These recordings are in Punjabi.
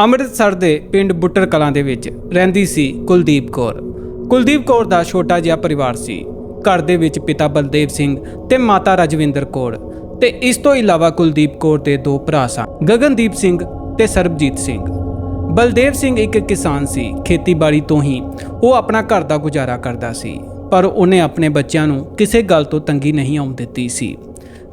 ਅੰਮ੍ਰਿਤਸਰ ਦੇ ਪਿੰਡ ਬੁੱਟਰ ਕਲਾਂ ਦੇ ਵਿੱਚ ਰਹਿੰਦੀ ਸੀ ਕੁਲਦੀਪ ਕੌਰ। ਕੁਲਦੀਪ ਕੌਰ ਦਾ ਛੋਟਾ ਜਿਹਾ ਪਰਿਵਾਰ ਸੀ। ਘਰ ਦੇ ਵਿੱਚ ਪਿਤਾ ਬਲਦੇਵ ਸਿੰਘ ਤੇ ਮਾਤਾ ਰਜਵਿੰਦਰ ਕੌਰ ਤੇ ਇਸ ਤੋਂ ਇਲਾਵਾ ਕੁਲਦੀਪ ਕੌਰ ਦੇ ਦੋ ਭਰਾ ਸਨ, ਗਗਨਦੀਪ ਸਿੰਘ ਤੇ ਸਰਬਜੀਤ ਸਿੰਘ। ਬਲਦੇਵ ਸਿੰਘ ਇੱਕ ਕਿਸਾਨ ਸੀ, ਖੇਤੀਬਾੜੀ ਤੋਂ ਹੀ ਉਹ ਆਪਣਾ ਘਰ ਦਾ ਗੁਜ਼ਾਰਾ ਕਰਦਾ ਸੀ, ਪਰ ਉਹਨੇ ਆਪਣੇ ਬੱਚਿਆਂ ਨੂੰ ਕਿਸੇ ਗੱਲ ਤੋਂ ਤੰਗੀ ਨਹੀਂ ਆਉਣ ਦਿੱਤੀ ਸੀ।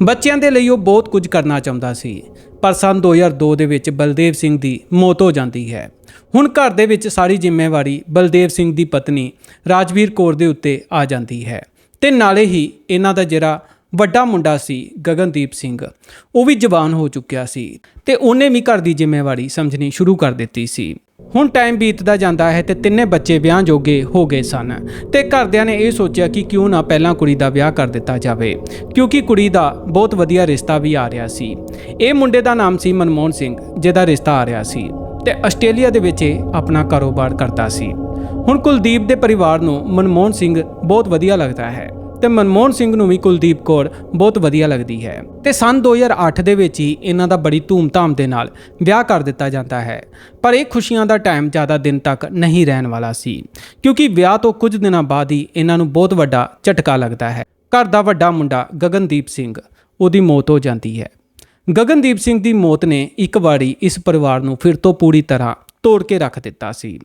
ਬੱਚਿਆਂ ਦੇ ਲਈ ਉਹ ਬਹੁਤ ਕੁਝ ਕਰਨਾ ਚਾਹੁੰਦਾ ਸੀ। ਪਰ ਸੰਨ 2002 ਦੇ ਵਿੱਚ ਬਲਦੇਵ ਸਿੰਘ ਦੀ ਮੌਤ ਹੋ ਜਾਂਦੀ ਹੈ। ਹੁਣ ਘਰ ਦੇ ਵਿੱਚ ਸਾਰੀ ਜ਼ਿੰਮੇਵਾਰੀ ਬਲਦੇਵ ਸਿੰਘ ਦੀ ਪਤਨੀ ਰਾਜਵੀਰ ਕੌਰ ਦੇ ਉੱਤੇ ਆ ਜਾਂਦੀ ਹੈ ਤੇ ਨਾਲੇ ਹੀ ਇਹਨਾਂ ਦਾ ਜਿਹੜਾ ਵੱਡਾ ਮੁੰਡਾ ਸੀ ਗਗਨਦੀਪ ਸਿੰਘ, ਉਹ ਵੀ ਜਵਾਨ ਹੋ ਚੁੱਕਿਆ ਸੀ ਤੇ ਉਹਨੇ ਵੀ ਘਰ ਦੀ ਜ਼ਿੰਮੇਵਾਰੀ ਸਮਝਣੀ ਸ਼ੁਰੂ ਕਰ ਦਿੱਤੀ ਸੀ। ਹੁਣ ਟਾਈਮ ਬੀਤਦਾ ਜਾਂਦਾ ਹੈ ਤੇ ਤਿੰਨੇ ਬੱਚੇ ਵਿਆਹ ਜੋਗੇ ਹੋ ਗਏ ਸਨ ਤੇ ਘਰਦਿਆਂ ਨੇ ਇਹ ਸੋਚਿਆ ਕਿ ਕਿਉਂ ਨਾ ਪਹਿਲਾਂ ਕੁੜੀ ਦਾ ਵਿਆਹ ਕਰ ਦਿੱਤਾ ਜਾਵੇ, ਕਿਉਂਕਿ ਕੁੜੀ ਦਾ ਬਹੁਤ ਵਧੀਆ ਰਿਸ਼ਤਾ ਵੀ ਆ ਰਿਹਾ ਸੀ। ਇਹ ਮੁੰਡੇ ਦਾ ਨਾਮ ਸੀ ਮਨਮੋਹਨ ਸਿੰਘ, ਜਿਹਦਾ ਰਿਸ਼ਤਾ ਆ ਰਿਹਾ ਸੀ ਤੇ ਆਸਟ੍ਰੇਲੀਆ ਦੇ ਵਿੱਚ ਇਹ ਆਪਣਾ ਕਾਰੋਬਾਰ ਕਰਦਾ ਸੀ। ਹੁਣ ਕੁਲਦੀਪ ਦੇ ਪਰਿਵਾਰ ਨੂੰ ਮਨਮੋਹਨ ਸਿੰਘ ਬਹੁਤ ਵਧੀਆ ਲੱਗਦਾ ਹੈ। ਤੇ ਮਨਮੋਹਨ ਸਿੰਘ ਨੂੰ ਵੀ ਕੁਲਦੀਪ ਕੌਰ ਬਹੁਤ ਵਧੀਆ ਲੱਗਦੀ ਹੈ। ਤੇ ਸਨ 2008 ਦੇ ਵਿੱਚ ਹੀ ਇਹਨਾਂ ਦਾ ਬੜੀ ਧੂਮ-ਧਾਮ ਦੇ ਨਾਲ ਵਿਆਹ ਕਰ ਦਿੱਤਾ ਜਾਂਦਾ ਹੈ। ਪਰ ਇਹ ਖੁਸ਼ੀਆਂ ਦਾ ਟਾਈਮ ਜ਼ਿਆਦਾ ਦਿਨ ਤੱਕ ਨਹੀਂ ਰਹਿਣ ਵਾਲਾ ਸੀ। ਕਿਉਂਕਿ ਵਿਆਹ ਤੋਂ ਕੁਝ ਦਿਨਾਂ ਬਾਅਦ ਹੀ ਇਹਨਾਂ ਨੂੰ ਬਹੁਤ ਵੱਡਾ ਝਟਕਾ ਲੱਗਦਾ ਹੈ। ਘਰ ਦਾ ਵੱਡਾ ਮੁੰਡਾ ਗਗਨਦੀਪ ਸਿੰਘ, ਉਹਦੀ ਮੌਤ ਹੋ ਜਾਂਦੀ ਹੈ। ਗਗਨਦੀਪ ਸਿੰਘ ਦੀ ਮੌਤ ਨੇ ਇੱਕ ਵਾਰੀ ਇਸ ਪਰਿਵਾਰ ਨੂੰ ਫਿਰ ਤੋਂ ਪੂਰੀ ਤਰ੍ਹਾਂ ਤੋੜ ਕੇ ਰੱਖ ਦਿੱਤਾ ਸੀ।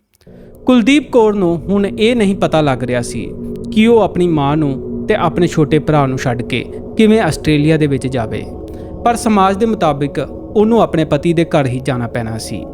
ਕੁਲਦੀਪ ਕੌਰ ਨੂੰ ਹੁਣ ਇਹ ਨਹੀਂ ਪਤਾ ਲੱਗ ਰਿਹਾ ਸੀ ਕਿ ਉਹ ਆਪਣੀ ਮਾਂ ਨੂੰ ਤੇ ਆਪਣੇ ਛੋਟੇ ਭਰਾ ਨੂੰ ਛੱਡ ਕੇ ਕਿਵੇਂ ਆਸਟ੍ਰੇਲੀਆ ਦੇ ਵਿੱਚ ਜਾਵੇ। ਪਰ ਸਮਾਜ ਦੇ ਮੁਤਾਬਿਕ ਉਹਨੂੰ ਆਪਣੇ ਪਤੀ ਦੇ ਘਰ ਹੀ ਜਾਣਾ ਪੈਣਾ ਸੀ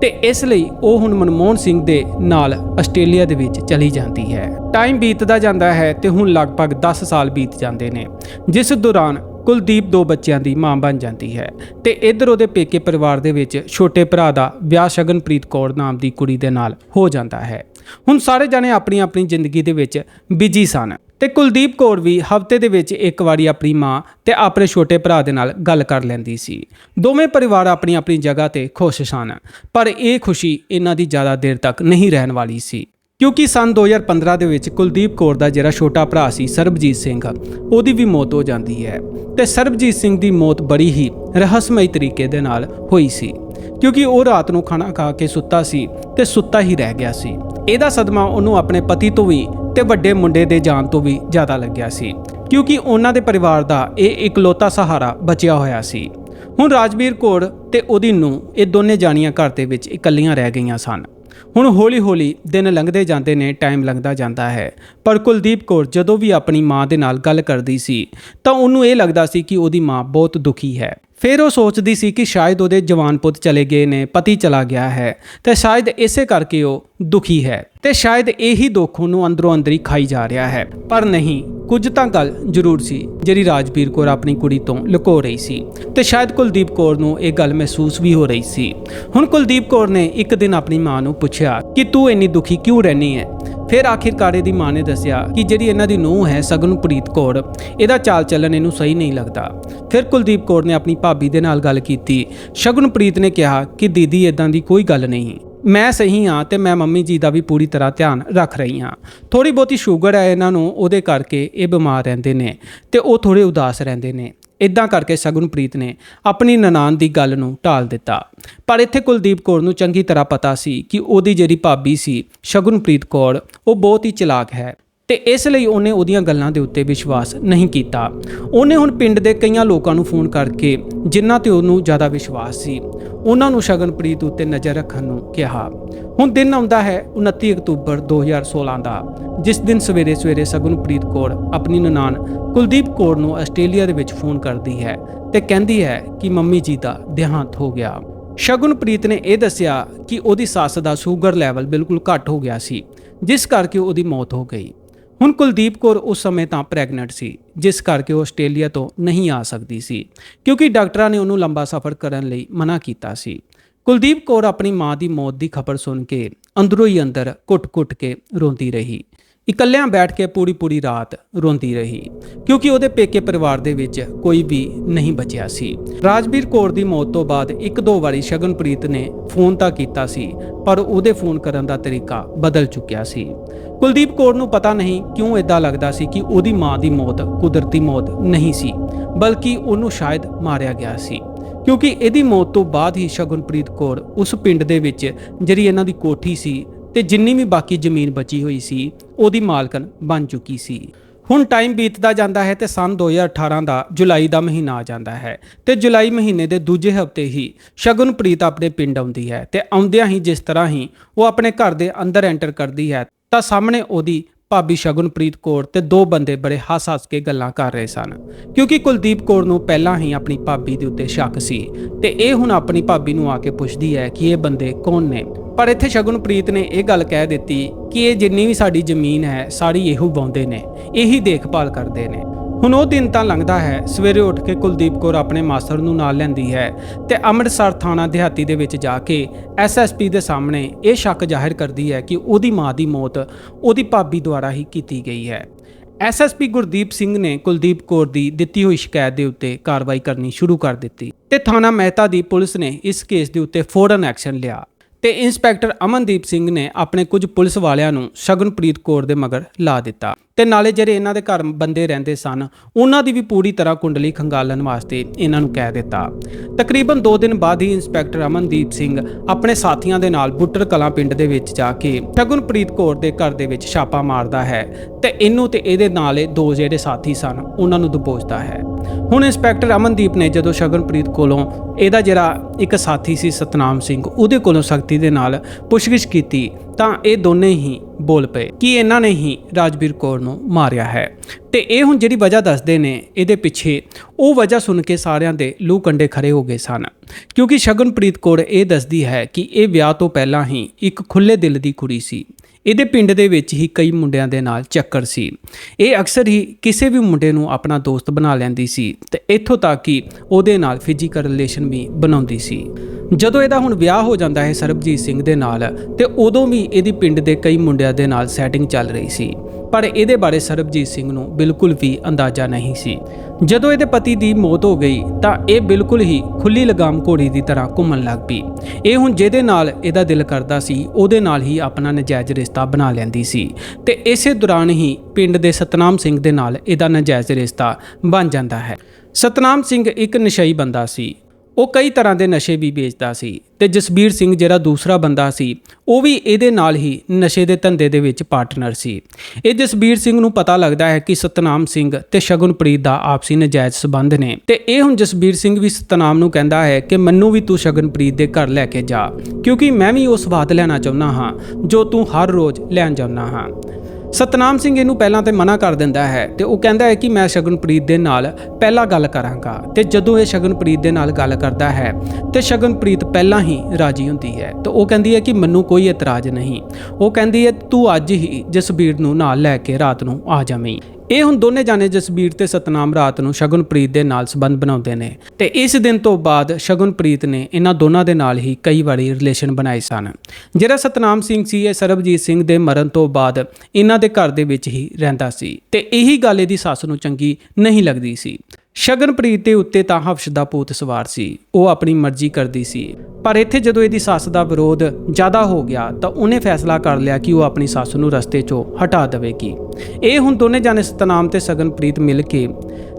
ਤੇ ਇਸ ਲਈ ਉਹ ਹੁਣ ਮਨਮੋਹਨ ਸਿੰਘ ਦੇ ਨਾਲ ਆਸਟ੍ਰੇਲੀਆ ਦੇ ਵਿੱਚ ਚਲੀ ਜਾਂਦੀ ਹੈ। ਟਾਈਮ ਬੀਤਦਾ ਜਾਂਦਾ ਹੈ ਤੇ ਹੁਣ ਲਗਭਗ 10 ਸਾਲ ਬੀਤ ਜਾਂਦੇ ਨੇ, ਜਿਸ ਦੌਰਾਨ ਕੁਲਦੀਪ ਦੋ ਬੱਚਿਆਂ ਦੀ ਮਾਂ ਬਣ ਜਾਂਦੀ ਹੈ ਤੇ ਇੱਧਰ ਉਹਦੇ ਪੇਕੇ ਪਰਿਵਾਰ ਦੇ ਵਿੱਚ ਛੋਟੇ ਭਰਾ ਦਾ ਵਿਆਹ ਸ਼ਗਨਪ੍ਰੀਤ ਕੌਰ ਨਾਮ ਦੀ ਕੁੜੀ ਦੇ ਨਾਲ ਹੋ ਜਾਂਦਾ ਹੈ। ਹੁਣ ਸਾਰੇ ਜਾਣੇ ਆਪਣੀ ਆਪਣੀ ਜ਼ਿੰਦਗੀ ਦੇ ਵਿੱਚ ਬਿਜ਼ੀ ਸਨ। ਤੇ ਕੁਲਦੀਪ ਕੌਰ ਵੀ ਹਫ਼ਤੇ ਦੇ ਵਿੱਚ ਇੱਕ ਵਾਰੀ ਆਪਣੀ ਮਾਂ ਤੇ ਆਪਣੇ ਛੋਟੇ ਭਰਾ ਦੇ ਨਾਲ ਗੱਲ ਕਰ ਲੈਂਦੀ ਸੀ। ਦੋਵੇਂ ਪਰਿਵਾਰ ਆਪਣੀ ਆਪਣੀ ਜਗ੍ਹਾ ਤੇ ਖੁਸ਼ ਸਨ, ਪਰ ਇਹ ਖੁਸ਼ੀ ਇਹਨਾਂ ਦੀ ਜ਼ਿਆਦਾ ਦੇਰ ਤੱਕ ਨਹੀਂ ਰਹਿਣ ਵਾਲੀ ਸੀ। ਕਿਉਂਕਿ ਸਨ 2015 ਦੇ ਵਿੱਚ ਕੁਲਦੀਪ ਕੌਰ ਦਾ ਜਿਹੜਾ ਛੋਟਾ ਭਰਾ ਸੀ ਸਰਬਜੀਤ ਸਿੰਘ, ਉਹਦੀ ਵੀ ਮੌਤ ਹੋ ਜਾਂਦੀ ਹੈ ਤੇ ਸਰਬਜੀਤ ਸਿੰਘ ਦੀ ਮੌਤ ਬੜੀ ਹੀ ਰਹੱਸਮਈ ਤਰੀਕੇ ਦੇ ਨਾਲ ਹੋਈ ਸੀ। ਕਿਉਂਕਿ ਉਹ ਰਾਤ ਨੂੰ ਖਾਣਾ ਖਾ ਕੇ ਸੁੱਤਾ ਸੀ ਤੇ ਸੁੱਤਾ ਹੀ ਰਹਿ ਗਿਆ ਸੀ। ਇਹਦਾ ਸਦਮਾ ਉਹਨੂੰ ਆਪਣੇ ਪਤੀ ਤੋਂ ਵੀ ਤੇ ਵੱਡੇ ਮੁੰਡੇ ਦੇ ਜਾਨ ਤੋਂ ਵੀ ਜ਼ਿਆਦਾ ਲੱਗਿਆ ਸੀ, ਕਿਉਂਕਿ ਉਹਨਾਂ ਦੇ ਪਰਿਵਾਰ ਦਾ ਇਹ ਇਕਲੌਤਾ ਸਹਾਰਾ ਬਚਿਆ ਹੋਇਆ ਸੀ। ਹੁਣ ਰਾਜਵੀਰ ਕੌਰ ਤੇ ਉਹਦੀ ਨੂੰ ਇਹ ਦੋਨੇ ਜਾਣੀਆਂ ਘਰ ਦੇ ਵਿੱਚ ਇਕੱਲੀਆਂ ਰਹਿ ਗਈਆਂ ਸਨ। ਹੁਣ ਹੌਲੀ-ਹੌਲੀ ਦਿਨ ਲੰਘਦੇ ਜਾਂਦੇ ਨੇ, ਟਾਈਮ ਲੰਘਦਾ ਜਾਂਦਾ ਹੈ। ਪਰ ਕੁਲਦੀਪ ਕੌਰ ਜਦੋਂ ਵੀ ਆਪਣੀ ਮਾਂ ਦੇ ਨਾਲ ਗੱਲ ਕਰਦੀ ਸੀ, ਤਾਂ ਉਹਨੂੰ ਇਹ ਲੱਗਦਾ ਸੀ ਕਿ ਉਹਦੀ ਮਾਂ ਬਹੁਤ ਦੁਖੀ ਹੈ। ਫਿਰ ਉਹ ਸੋਚਦੀ ਸੀ ਕਿ ਸ਼ਾਇਦ ਉਹਦੇ ਜਵਾਨ ਪੁੱਤ ਚਲੇ ਗਏ ਨੇ, ਪਤੀ ਚਲਾ ਗਿਆ ਹੈ ਤੇ ਸ਼ਾਇਦ ਇਸੇ ਕਰਕੇ ਉਹ ਦੁਖੀ ਹੈ ਤੇ ਸ਼ਾਇਦ ਇਹੀ ਦੁੱਖ ਉਹਨੂੰ ਅੰਦਰੋਂ ਅੰਦਰ ਹੀ ਖਾਈ ਜਾ ਰਿਹਾ ਹੈ। ਪਰ ਨਹੀਂ, ਕੁਝ ਤਾਂ ਗੱਲ ਜ਼ਰੂਰ ਸੀ ਜਿਹੜੀ ਰਾਜਵੀਰ ਕੌਰ ਆਪਣੀ ਕੁੜੀ ਤੋਂ ਲੁਕੋ ਰਹੀ ਸੀ ਤੇ ਸ਼ਾਇਦ ਕੁਲਦੀਪ ਕੌਰ ਨੂੰ ਇਹ ਗੱਲ ਮਹਿਸੂਸ ਵੀ ਹੋ ਰਹੀ ਸੀ। ਹੁਣ ਕੁਲਦੀਪ ਕੌਰ ਨੇ ਇੱਕ ਦਿਨ ਆਪਣੀ ਮਾਂ ਨੂੰ ਪੁੱਛਿਆ ਕਿ ਤੂੰ ਇੰਨੀ ਦੁਖੀ ਕਿਉਂ ਰਹਿਨੀ ਹੈ ਫਿਰ ਆਖਿਰਕਾਰ ਇਹਦੀ ਮਾਂ ਨੇ ਦੱਸਿਆ ਕਿ ਜਿਹੜੀ ਇਹਨਾਂ ਦੀ ਨੂੰਹ ਹੈ ਸਗਨਪ੍ਰੀਤ ਕੌਰ, ਇਹਦਾ ਚਾਲ ਚੱਲਣ ਇਹਨੂੰ ਸਹੀ ਨਹੀਂ ਲੱਗਦਾ। ਫਿਰ ਕੁਲਦੀਪ ਕੌਰ ਨੇ ਆਪਣੀ ਭਾਬੀ ਦੇ ਨਾਲ ਗੱਲ ਕੀਤੀ। ਸ਼ਗਨਪ੍ਰੀਤ ਨੇ ਕਿਹਾ ਕਿ ਦੀਦੀ ਇਦਾਂ ਦੀ ਕੋਈ ਗੱਲ ਨਹੀਂ। ਮੈਂ ਸਹੀ ਹਾਂ ਤੇ ਮੈਂ ਮੰਮੀ ਜੀ ਦਾ ਵੀ ਪੂਰੀ ਤਰ੍ਹਾਂ ਧਿਆਨ ਰੱਖ ਰਹੀ ਹਾਂ। ਥੋੜੀ ਬਹੁਤੀ ਸ਼ੂਗਰ ਹੈ ਇਹਨਾਂ ਨੂੰ, ਉਹਦੇ ਕਰਕੇ ਇਹ ਬਿਮਾਰ ਰਹਿੰਦੇ ਨੇ ਤੇ ਉਹ ਥੋੜੇ ਉਦਾਸ ਰਹਿੰਦੇ ਨੇ। ਇਦਾਂ ਕਰਕੇ ਸਗਨਪ੍ਰੀਤ ਨੇ ਆਪਣੀ ਨਨਾਣ ਦੀ ਗੱਲ ਨੂੰ ਢਾਲ ਦਿੱਤਾ। ਪਰ ਇੱਥੇ ਕੁਲਦੀਪ ਕੌਰ ਨੂੰ ਚੰਗੀ ਤਰ੍ਹਾਂ ਪਤਾ ਸੀ ਕਿ ਉਹਦੀ ਜਿਹੜੀ ਭਾਬੀ ਸੀ ਸ਼ਗਨਪ੍ਰੀਤ ਕੌਰ, ਉਹ ਬਹੁਤ ਹੀ ਚਲਾਕ ਹੈ। ਤੇ ਇਸ ਲਈ ਉਹਨੇ ਉਹਦੀਆਂ ਗੱਲਾਂ ਦੇ ਉੱਤੇ ਵਿਸ਼ਵਾਸ ਨਹੀਂ ਕੀਤਾ। ਉਹਨੇ ਹੁਣ ਪਿੰਡ ਦੇ ਕਈਆਂ ਲੋਕਾਂ ਨੂੰ ਫੋਨ ਕਰਕੇ ਜਿਨ੍ਹਾਂ ਤੇ ਉਹਨੂੰ ਜ਼ਿਆਦਾ ਵਿਸ਼ਵਾਸ ਸੀ, ਉਹਨਾਂ ਨੂੰ ਸ਼ਗਨਪ੍ਰੀਤ ਉੱਤੇ ਨਜ਼ਰ ਰੱਖਣ ਨੂੰ ਕਿਹਾ। ਹੁਣ ਦਿਨ ਆਉਂਦਾ ਹੈ 29 ਅਕਤੂਬਰ 2016 ਦਾ, ਜਿਸ ਦਿਨ ਸਵੇਰੇ ਸਵੇਰੇ ਸ਼ਗਨਪ੍ਰੀਤ ਕੌਰ ਆਪਣੀ ਨਨਾਣ ਕੁਲਦੀਪ ਕੌਰ ਨੂੰ ਆਸਟ੍ਰੇਲੀਆ ਦੇ ਵਿੱਚ ਫੋਨ ਕਰਦੀ ਹੈ ਤੇ ਕਹਿੰਦੀ ਹੈ ਕਿ ਮੰਮੀ ਜੀ ਦਾ ਦੇਹਾਂਤ ਹੋ ਗਿਆ। ਸ਼ਗਨਪ੍ਰੀਤ ਨੇ ਇਹ ਦੱਸਿਆ ਕਿ ਉਹਦੀ ਸੱਸ ਦਾ ਸ਼ੂਗਰ ਲੈਵਲ ਬਿਲਕੁਲ ਘੱਟ ਹੋ ਗਿਆ ਸੀ, ਜਿਸ ਕਰਕੇ ਉਹਦੀ ਮੌਤ ਹੋ ਗਈ। ਹੁਣ ਕੁਲਦੀਪ ਕੌਰ ਉਸ ਸਮੇਂ ਤਾਂ ਪ੍ਰੈਗਨੈਂਟ ਸੀ, ਜਿਸ ਕਰਕੇ ਉਹ ਆਸਟ੍ਰੇਲੀਆ ਤੋਂ ਨਹੀਂ ਆ ਸਕਦੀ ਸੀ, ਕਿਉਂਕਿ ਡਾਕਟਰਾਂ ਨੇ ਉਹਨੂੰ ਲੰਬਾ ਸਫ਼ਰ ਕਰਨ ਲਈ ਮਨਾ ਕੀਤਾ ਸੀ। ਕੁਲਦੀਪ ਕੌਰ ਆਪਣੀ ਮਾਂ ਦੀ ਮੌਤ ਦੀ ਖਬਰ ਸੁਣ ਕੇ ਅੰਦਰੋਂ ਹੀ ਅੰਦਰ ਕੁੱਟ-ਕੁੱਟ ਕੇ ਰੋਂਦੀ ਰਹੀ। ਇਕੱਲਿਆਂ ਬੈਠ ਕੇ ਪੂਰੀ ਪੂਰੀ ਰਾਤ ਰੋਂਦੀ ਰਹੀ, ਕਿਉਂਕਿ ਉਹਦੇ ਪੇਕੇ ਪਰਿਵਾਰ ਦੇ ਵਿੱਚ ਕੋਈ ਵੀ ਨਹੀਂ ਬਚਿਆ ਸੀ। ਰਾਜਵੀਰ ਕੌਰ ਦੀ ਮੌਤ ਤੋਂ ਬਾਅਦ ਇੱਕ ਦੋ ਵਾਰੀ ਸ਼ਗਨਪ੍ਰੀਤ ਨੇ ਫੋਨ ਤਾਂ ਕੀਤਾ ਸੀ, ਪਰ ਉਹਦੇ ਫੋਨ ਕਰਨ ਦਾ ਤਰੀਕਾ ਬਦਲ ਚੁੱਕਿਆ ਸੀ। ਕੁਲਦੀਪ ਕੌਰ ਨੂੰ ਪਤਾ ਨਹੀਂ ਕਿਉਂ ਇਦਾਂ ਲੱਗਦਾ ਸੀ ਕਿ ਉਹਦੀ ਮਾਂ ਦੀ ਮੌਤ ਕੁਦਰਤੀ ਮੌਤ ਨਹੀਂ ਸੀ, ਬਲਕਿ ਉਹਨੂੰ ਸ਼ਾਇਦ ਮਾਰਿਆ ਗਿਆ ਸੀ। ਕਿਉਂਕਿ ਇਹਦੀ ਮੌਤ ਤੋਂ ਬਾਅਦ ਹੀ ਸ਼ਗਨਪ੍ਰੀਤ ਕੌਰ ਉਸ ਪਿੰਡ ਦੇ ਵਿੱਚ ਜਿਹੜੀ ਇਹਨਾਂ ਦੀ ਕੋਠੀ ਸੀ ਤੇ ਜਿੰਨੀ ਵੀ ਬਾਕੀ ਜ਼ਮੀਨ ਬਚੀ ਹੋਈ ਸੀ, ਉਹਦੀ ਮਾਲਕਨ ਬਣ ਚੁੱਕੀ ਸੀ। ਹੁਣ ਟਾਈਮ ਬੀਤਦਾ ਜਾਂਦਾ ਹੈ ਤੇ ਸੰਨ 2018 ਦਾ ਜੁਲਾਈ ਦਾ ਮਹੀਨਾ ਆ ਜਾਂਦਾ ਹੈ ਤੇ ਜੁਲਾਈ ਮਹੀਨੇ ਦੇ ਦੂਜੇ ਹਫ਼ਤੇ ਹੀ ਸ਼ਗਨਪ੍ਰੀਤ ਆਪਣੇ ਪਿੰਡ ਆਉਂਦੀ ਹੈ ਤੇ ਆਉਂਦਿਆਂ ਹੀ ਜਿਸ ਤਰ੍ਹਾਂ ਹੀ ਉਹ ਆਪਣੇ ਘਰ ਦੇ ਅੰਦਰ ਐਂਟਰ ਕਰਦੀ ਹੈ ਤਾਂ ਸਾਹਮਣੇ ਉਹਦੀ ਭਾਬੀ ਸ਼ਗਨਪ੍ਰੀਤ ਕੌਰ ਤੇ ਦੋ ਬੰਦੇ ਬੜੇ ਹੱਸ-ਹੱਸ ਕੇ ਗੱਲਾਂ ਕਰ ਰਹੇ ਸਨ। ਕਿਉਂਕਿ ਕੁਲਦੀਪ ਕੌਰ ਨੂੰ ਪਹਿਲਾਂ ਹੀ ਆਪਣੀ ਭਾਬੀ ਦੇ ਉੱਤੇ ਸ਼ੱਕ ਸੀ ਤੇ ਇਹ ਹੁਣ ਆਪਣੀ ਭਾਬੀ ਨੂੰ ਆ ਕੇ ਪੁੱਛਦੀ ਹੈ ਕਿ ਇਹ ਬੰਦੇ ਕੌਣ ਨੇ। ਪਰ ਇੱਥੇ ਸ਼ਗਨਪ੍ਰੀਤ ਨੇ ਇਹ ਗੱਲ ਕਹਿ ਦਿੱਤੀ ਕਿ ਇਹ ਜਿੰਨੀ ਵੀ ਸਾਡੀ ਜ਼ਮੀਨ ਹੈ, ਸਾਰੀ ਇਹੋ ਬਾਉਂਦੇ ਨੇ, ਇਹੀ ਦੇਖਭਾਲ ਕਰਦੇ ਨੇ। ਹੁਣ ਉਹ ਦਿਨ ਤਾਂ ਲੰਘਦਾ ਹੈ। ਸਵੇਰੇ ਉੱਠ ਕੇ ਕੁਲਦੀਪ ਕੌਰ ਆਪਣੇ ਮਾਸਰ ਨੂੰ ਨਾਲ ਲੈਂਦੀ ਹੈ ਤੇ ਅੰਮ੍ਰਿਤਸਰ ਥਾਣਾ ਦਿਹਾਤੀ ਦੇ ਵਿੱਚ ਜਾ ਕੇ ਐਸਐਸਪੀ ਦੇ ਸਾਹਮਣੇ ਇਹ ਸ਼ੱਕ ਜ਼ਾਹਿਰ ਕਰਦੀ ਹੈ ਕਿ ਉਹਦੀ ਮਾਂ ਦੀ ਮੌਤ ਉਹਦੀ ਭਾਬੀ ਦੁਆਰਾ ਹੀ ਕੀਤੀ ਗਈ ਹੈ। ਐਸਐਸਪੀ ਗੁਰਦੀਪ ਸਿੰਘ ਨੇ ਕੁਲਦੀਪ ਕੌਰ ਦੀ ਦਿੱਤੀ ਹੋਈ ਸ਼ਿਕਾਇਤ ਦੇ ਉੱਤੇ ਕਾਰਵਾਈ ਕਰਨੀ ਸ਼ੁਰੂ ਕਰ ਦਿੱਤੀ ਤੇ ਥਾਣਾ ਮਹਿਤਾ ਦੀ ਪੁਲਿਸ ਨੇ ਇਸ ਕੇਸ ਦੇ ਉੱਤੇ ਫੌਰਨ ਐਕਸ਼ਨ ਲਿਆ। ਤੇ ਇੰਸਪੈਕਟਰ ਅਮਨਦੀਪ ਸਿੰਘ ਨੇ ਆਪਣੇ ਕੁਝ ਪੁਲਿਸ ਵਾਲਿਆਂ ਨੂੰ ਸ਼ਗਨਪ੍ਰੀਤ ਕੌਰ ਦੇ ਮਗਰ ਲਾ ਦਿੱਤਾ। ਤੇ ਨਾਲੇ ਜਿਹੜੇ ਇਹਨਾਂ ਦੇ ਘਰ ਬੰਦੇ ਰਹਿੰਦੇ ਸਨ, ਉਹਨਾਂ ਦੀ ਵੀ ਪੂਰੀ ਤਰ੍ਹਾਂ ਕੁੰਡਲੀ ਖੰਗਾਲਣ ਵਾਸਤੇ ਇਹਨਾਂ ਨੂੰ ਕਹਿ ਦਿੱਤਾ। ਤਕਰੀਬਨ 2 ਦਿਨ ਬਾਅਦ ਹੀ ਇੰਸਪੈਕਟਰ ਅਮਨਦੀਪ ਸਿੰਘ ਆਪਣੇ ਸਾਥੀਆਂ ਦੇ ਨਾਲ ਬੁੱਟਰ ਕਲਾਂ ਪਿੰਡ ਦੇ ਵਿੱਚ ਜਾ ਕੇ ਸ਼ਗਨਪ੍ਰੀਤ ਕੌਰ ਦੇ ਘਰ ਦੇ ਵਿੱਚ ਛਾਪਾ ਮਾਰਦਾ ਹੈ ਤੇ ਇਹਨੂੰ ਤੇ ਇਹਦੇ ਨਾਲ ਦੋ ਜਿਹੜੇ ਸਾਥੀ ਸਨ, ਉਹਨਾਂ ਨੂੰ ਦਬੋਚਦਾ ਹੈ। ਹੁਣ ਇੰਸਪੈਕਟਰ ਅਮਨਦੀਪ ਨੇ ਜਦੋਂ ਸ਼ਗਨਪ੍ਰੀਤ ਕੋਲੋਂ ਇਹਦਾ ਜਿਹੜਾ ਇੱਕ ਸਾਥੀ ਸੀ ਸਤਨਾਮ ਸਿੰਘ, ਉਹਦੇ ਕੋਲੋਂ ਸਖਤੀ ਦੇ ਨਾਲ ਪੁੱਛਗਿੱਛ ਕੀਤੀ, ਤਾਂ ਇਹ ਦੋਨੇ ਹੀ ਬੋਲ ਪਏ ਕਿ ਇਹਨਾਂ ਨੇ ਹੀ ਰਾਜਵੀਰ ਕੌਰ ਨੂੰ ਮਾਰਿਆ ਹੈ। ਤੇ ਇਹ ਹੁਣ ਜਿਹੜੀ ਵਜ੍ਹਾ ਦੱਸਦੇ ਨੇ, ਇਹਦੇ ਪਿੱਛੇ ਉਹ ਵਜ੍ਹਾ ਸੁਣ ਕੇ ਸਾਰਿਆਂ ਦੇ ਲੂ ਕੰਡੇ ਖੜੇ ਹੋ ਗਏ ਸਨ। ਕਿਉਂਕਿ ਸ਼ਗਨਪ੍ਰੀਤ ਕੌਰ ਇਹ ਦੱਸਦੀ ਹੈ ਕਿ ਇਹ ਵਿਆਹ ਤੋਂ ਪਹਿਲਾਂ ਹੀ ਇੱਕ ਖੁੱਲੇ ਦਿਲ ਦੀ ਕੁੜੀ ਸੀ। ਇਹਦੇ ਪਿੰਡ ਦੇ ਵਿੱਚ ਹੀ ਕਈ ਮੁੰਡਿਆਂ ਦੇ ਨਾਲ ਚੱਕਰ ਸੀ। ਇਹ ਅਕਸਰ ਹੀ ਕਿਸੇ ਵੀ ਮੁੰਡੇ ਨੂੰ ਆਪਣਾ ਦੋਸਤ ਬਣਾ ਲੈਂਦੀ ਸੀ ਤੇ ਇੱਥੋਂ ਤੱਕ ਕਿ ਉਹਦੇ ਨਾਲ ਫਿਜ਼ੀਕਲ ਰਿਲੇਸ਼ਨ ਵੀ ਬਣਾਉਂਦੀ ਸੀ। ਜਦੋਂ ਇਹਦਾ ਹੁਣ ਵਿਆਹ ਹੋ ਜਾਂਦਾ ਹੈ ਸਰਬਜੀਤ ਸਿੰਘ ਦੇ ਨਾਲ ਤੇ ਉਦੋਂ ਵੀ ਇਹਦੀ ਪਿੰਡ ਦੇ ਕਈ ਮੁੰਡਿਆਂ ਦੇ ਨਾਲ ਸੈਟਿੰਗ ਚੱਲ ਰਹੀ ਸੀ। ਪਰ ਇਹਦੇ ਬਾਰੇ ਸਰਬਜੀਤ ਸਿੰਘ ਨੂੰ ਬਿਲਕੁਲ ਵੀ ਅੰਦਾਜ਼ਾ ਨਹੀਂ ਸੀ। ਜਦੋਂ ਇਹਦੇ ਪਤੀ ਦੀ ਮੌਤ ਹੋ ਗਈ, ਤਾਂ ਇਹ ਬਿਲਕੁਲ ਹੀ ਖੁੱਲੀ ਲਗਾਮ ਘੋੜੀ ਦੀ ਤਰ੍ਹਾਂ ਘੁੰਮਣ ਲੱਗ ਪਈ। ਇਹ ਹੁਣ ਜਿਹਦੇ ਨਾਲ ਇਹਦਾ ਦਿਲ ਕਰਦਾ ਸੀ, ਉਹਦੇ ਨਾਲ ਹੀ ਆਪਣਾ ਨਜਾਇਜ਼ ਰਿਸ਼ਤਾ ਬਣਾ ਲੈਂਦੀ ਸੀ ਤੇ ਇਸੇ ਦੌਰਾਨ ਹੀ ਪਿੰਡ ਦੇ ਸਤਨਾਮ ਸਿੰਘ ਦੇ ਨਾਲ ਇਹਦਾ ਨਜਾਇਜ਼ ਰਿਸ਼ਤਾ ਬਣ ਜਾਂਦਾ ਹੈ। ਸਤਨਾਮ ਸਿੰਘ ਇੱਕ ਨਸ਼ਈ ਬੰਦਾ ਸੀ। ਉਹ ਕਈ ਤਰ੍ਹਾਂ ਦੇ ਨਸ਼ੇ ਵੀ ਵੇਚਦਾ ਸੀ ਤੇ ਜਸਬੀਰ ਸਿੰਘ ਜਿਹੜਾ ਦੂਸਰਾ ਬੰਦਾ ਸੀ, ਉਹ ਵੀ ਇਹਦੇ ਨਾਲ ਹੀ ਨਸ਼ੇ ਦੇ ਧੰਦੇ ਦੇ ਵਿੱਚ ਪਾਰਟਨਰ ਸੀ। ਇਹ ਜਸਬੀਰ ਸਿੰਘ ਨੂੰ ਪਤਾ ਲੱਗਦਾ ਹੈ ਕਿ ਸਤਨਾਮ ਸਿੰਘ ਤੇ ਸ਼ਗਨਪ੍ਰੀਤ ਦਾ ਆਪਸੀ ਨਜਾਇਜ਼ ਸਬੰਧ ਨੇ ਤੇ ਇਹ ਹੁਣ ਜਸਬੀਰ ਸਿੰਘ ਵੀ ਸਤਨਾਮ ਨੂੰ ਕਹਿੰਦਾ ਹੈ ਕਿ ਮੈਨੂੰ ਵੀ ਤੂੰ ਸ਼ਗਨਪ੍ਰੀਤ ਦੇ ਘਰ ਲੈ ਕੇ ਜਾ, ਕਿਉਂਕਿ ਮੈਂ ਵੀ ਉਹ ਸਵਾਦ ਲੈਣਾ ਚਾਹੁੰਦਾ ਹਾਂ, ਜੋ ਤੂੰ ਹਰ ਰੋਜ਼ ਲੈਣ ਜਾਂਦਾ ਹਾਂ। ਸਤਨਾਮ ਸਿੰਘ ਇਹਨੂੰ ਪਹਿਲਾਂ ਤੇ ਮਨਾ ਕਰ ਦਿੰਦਾ ਹੈ ਤੇ ਉਹ ਕਹਿੰਦਾ ਹੈ ਕਿ ਮੈਂ ਸ਼ਗਨਪ੍ਰੀਤ ਦੇ ਨਾਲ ਪਹਿਲਾਂ ਗੱਲ ਕਰਾਂਗਾ ਤੇ ਜਦੋਂ ਇਹ ਸ਼ਗਨਪ੍ਰੀਤ ਦੇ ਨਾਲ ਗੱਲ ਕਰਦਾ ਹੈ ਤੇ ਸ਼ਗਨਪ੍ਰੀਤ ਪਹਿਲਾਂ ਹੀ ਰਾਜੀ ਹੁੰਦੀ ਹੈ ਤੇ ਉਹ ਕਹਿੰਦੀ ਹੈ ਕਿ ਮੈਨੂੰ ਕੋਈ ਇਤਰਾਜ਼ ਨਹੀਂ। ਉਹ ਕਹਿੰਦੀ ਹੈ, ਤੂੰ ਅੱਜ ਹੀ ਜਸਬੀਰ ਨੂੰ ਨਾਲ ਲੈ ਕੇ ਰਾਤ ਨੂੰ ਆ ਜਾਵੇਂ। ਇਹ ਹੁਣ ਦੋਨੇ ਜਾਣੇ ਜਸਬੀਰ ਤੇ ਸਤਨਾਮ ਰਾਤ ਨੂੰ ਸ਼ਗਨਪ੍ਰੀਤ ਦੇ ਨਾਲ ਸੰਬੰਧ ਬਣਾਉਂਦੇ ਨੇ ਤੇ ਇਸ ਦਿਨ ਤੋਂ ਬਾਅਦ ਸ਼ਗਨਪ੍ਰੀਤ ਨੇ ਇਹਨਾਂ ਦੋਨਾਂ ਦੇ ਨਾਲ ਹੀ ਕਈ ਵਾਰੀ ਰਿਲੇਸ਼ਨ ਬਣਾਏ ਸਨ। ਜਿਹੜਾ ਸਤਨਾਮ ਸਿੰਘ ਸੀ, ਇਹ ਸਰਬਜੀਤ ਸਿੰਘ ਦੇ ਮਰਨ ਤੋਂ ਬਾਅਦ ਇਹਨਾਂ ਦੇ ਘਰ ਦੇ ਵਿੱਚ ਹੀ ਰਹਿੰਦਾ ਸੀ ਤੇ ਇਹੀ ਗੱਲ ਇਹਦੀ ਸੱਸ ਨੂੰ ਚੰਗੀ ਨਹੀਂ ਲੱਗਦੀ ਸੀ। ਸ਼ਗਨਪ੍ਰੀਤ ਦੇ ਉੱਤੇ ਤਾਂ ਹਫਸ਼ ਦਾ ਭੂਤ ਸਵਾਰ ਸੀ। ਉਹ ਆਪਣੀ ਮਰਜ਼ੀ ਕਰਦੀ ਸੀ। ਪਰ ਇੱਥੇ ਜਦੋਂ ਇਹਦੀ ਸੱਸ ਦਾ ਵਿਰੋਧ ਜ਼ਿਆਦਾ ਹੋ ਗਿਆ ਤਾਂ ਉਹਨੇ ਫੈਸਲਾ ਕਰ ਲਿਆ ਕਿ ਉਹ ਆਪਣੀ ਸੱਸ ਨੂੰ ਰਸਤੇ 'ਚੋਂ ਹਟਾ ਦੇਵੇਗੀ। ਇਹ ਹੁਣ ਦੋਨੇ ਜਾਣੇ ਸਤਨਾਮ ਤੇ ਸ਼ਗਨਪ੍ਰੀਤ ਮਿਲ ਕੇ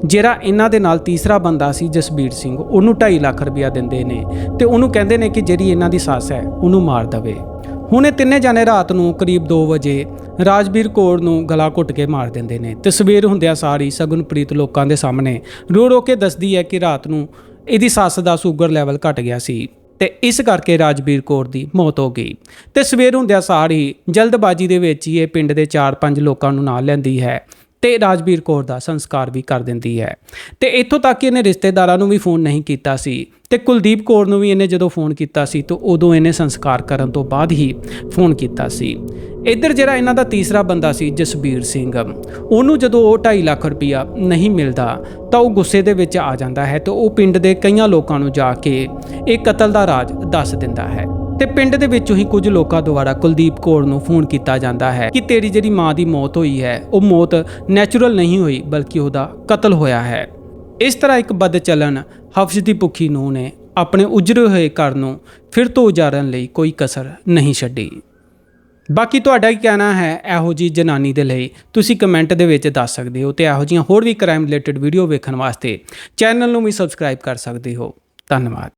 ਜਿਹੜਾ ਇਹਨਾਂ ਦੇ ਨਾਲ ਤੀਸਰਾ ਬੰਦਾ ਸੀ ਜਸਬੀਰ ਸਿੰਘ, ਉਹਨੂੰ 2.5 ਲੱਖ ਰੁਪਇਆ ਦਿੰਦੇ ਨੇ ਤੇ ਉਹਨੂੰ ਕਹਿੰਦੇ ਨੇ ਕਿ ਜਿਹੜੀ ਇਹਨਾਂ ਦੀ ਸੱਸ ਹੈ, ਉਹਨੂੰ ਮਾਰ ਦੇਵੇ। ਹੁਣ ਇਹ ਤਿੰਨੇ ਜਾਣੇ ਰਾਤ ਨੂੰ ਕਰੀਬ 2 ਵਜੇ ਰਾਜਵੀਰ ਕੌਰ ਨੂੰ ਗਲਾ ਘੁੱਟ ਕੇ ਮਾਰ ਦਿੰਦੇ ਨੇ ਤੇ ਸਵੇਰ ਹੁੰਦਿਆਂ ਸਾਰੀ ਸਗਨਪ੍ਰੀਤ ਲੋਕਾਂ ਦੇ ਸਾਹਮਣੇ ਰੋ ਰੋ ਕੇ ਦੱਸਦੀ ਹੈ ਕਿ ਰਾਤ ਨੂੰ ਇਹਦੀ ਸੱਸ ਦਾ ਸ਼ੂਗਰ ਲੈਵਲ ਘਟ ਗਿਆ ਸੀ ਤੇ ਇਸ ਕਰਕੇ ਰਾਜਵੀਰ ਕੌਰ ਦੀ ਮੌਤ ਹੋ ਗਈ। ਤੇ ਸਵੇਰ ਹੁੰਦਿਆਂ ਸਾਰ ਹੀ ਜਲਦਬਾਜ਼ੀ ਦੇ ਵਿੱਚ ਹੀ ਇਹ ਪਿੰਡ ਦੇ 4-5 ਲੋਕਾਂ ਨੂੰ ਨਾਲ ਲੈਂਦੀ ਹੈ ਤੇ ਰਾਜਵੀਰ ਕੌਰ ਦਾ ਸੰਸਕਾਰ ਵੀ ਕਰ ਦਿੰਦੀ ਹੈ। ਤੇ ਇੱਥੋਂ ਤੱਕ ਕਿ ਇਹਨੇ ਰਿਸ਼ਤੇਦਾਰਾਂ ਨੂੰ ਵੀ ਫੋਨ ਨਹੀਂ ਕੀਤਾ ਸੀ। ਤੇ ਕੁਲਦੀਪ ਕੌਰ ਨੂੰ ਵੀ ਇਹਨੇ ਜਦੋਂ ਫੋਨ ਕੀਤਾ ਸੀ ਤਾਂ ਉਦੋਂ ਇਹਨੇ ਸੰਸਕਾਰ ਕਰਨ ਤੋਂ ਬਾਅਦ ਹੀ ਫੋਨ ਕੀਤਾ ਸੀ। ਇੱਧਰ ਜਿਹੜਾ ਇਹਨਾਂ ਦਾ ਤੀਸਰਾ ਬੰਦਾ ਸੀ, ਜਸਬੀਰ ਸਿੰਘ, ਉਹਨੂੰ ਜਦੋਂ ਉਹ 2.5 ਲੱਖ ਰੁਪਇਆ ਨਹੀਂ ਮਿਲਦਾ ਤਾਂ ਉਹ ਗੁੱਸੇ ਦੇ ਵਿੱਚ ਆ ਜਾਂਦਾ ਹੈ ਤੇ ਉਹ ਪਿੰਡ ਦੇ ਕਈਆਂ ਲੋਕਾਂ ਨੂੰ ਜਾ ਕੇ ਇਹ ਕਤਲ ਦਾ ਰਾਜ ਦੱਸ ਦਿੰਦਾ ਹੈ। ਤੇ ਪਿੰਡ ਦੇ ਵਿੱਚੋਂ ਹੀ ਕੁਝ ਲੋਕਾਂ ਦੁਆਰਾ ਕੁਲਦੀਪ ਕੌਰ ਨੂੰ ਫੋਨ ਕੀਤਾ ਜਾਂਦਾ ਹੈ ਕਿ ਤੇਰੀ ਜਿਹੜੀ ਮਾਂ ਦੀ ਮੌਤ ਹੋਈ ਹੈ, ਉਹ ਮੌਤ ਨੈਚੁਰਲ ਨਹੀਂ ਹੋਈ, ਬਲਕਿ ਉਹਦਾ ਕਤਲ ਹੋਇਆ ਹੈ। ਇਸ ਤਰ੍ਹਾਂ ਇੱਕ ਬਦ ਬਦਚਲਨ ਹਫਸ਼ ਦੀ ਭੁੱਖੀ ਨੂੰ ਨੇ ਆਪਣੇ ਉਜਰੇ ਹੋਏ ਘਰ ਨੂੰ ਫਿਰ ਤੋਂ ਉਜਾਰਨ ਲਈ ਕੋਈ ਕਸਰ ਨਹੀਂ ਛੱਡੀ। ਬਾਕੀ ਤੁਹਾਡਾ ਕੀ ਕਹਿਣਾ ਹੈ? ਇਹੋ ਜੀ ਜਨਾਨੀ ਦੇ ਲਈ ਤੁਸੀਂ ਕਮੈਂਟ ਦੇ ਵਿੱਚ ਦੱਸ ਸਕਦੇ ਹੋ ਤੇ ਇਹੋ ਜੀਆਂ ਹੋਰ ਵੀ ਕ੍ਰਾਈਮ ਰਿਲੇਟਡ ਵੀਡੀਓ ਵੇਖਣ ਵਾਸਤੇ ਚੈਨਲ ਨੂੰ ਵੀ ਸਬਸਕ੍ਰਾਈਬ ਕਰ ਸਕਦੇ ਹੋ। ਧੰਨਵਾਦ।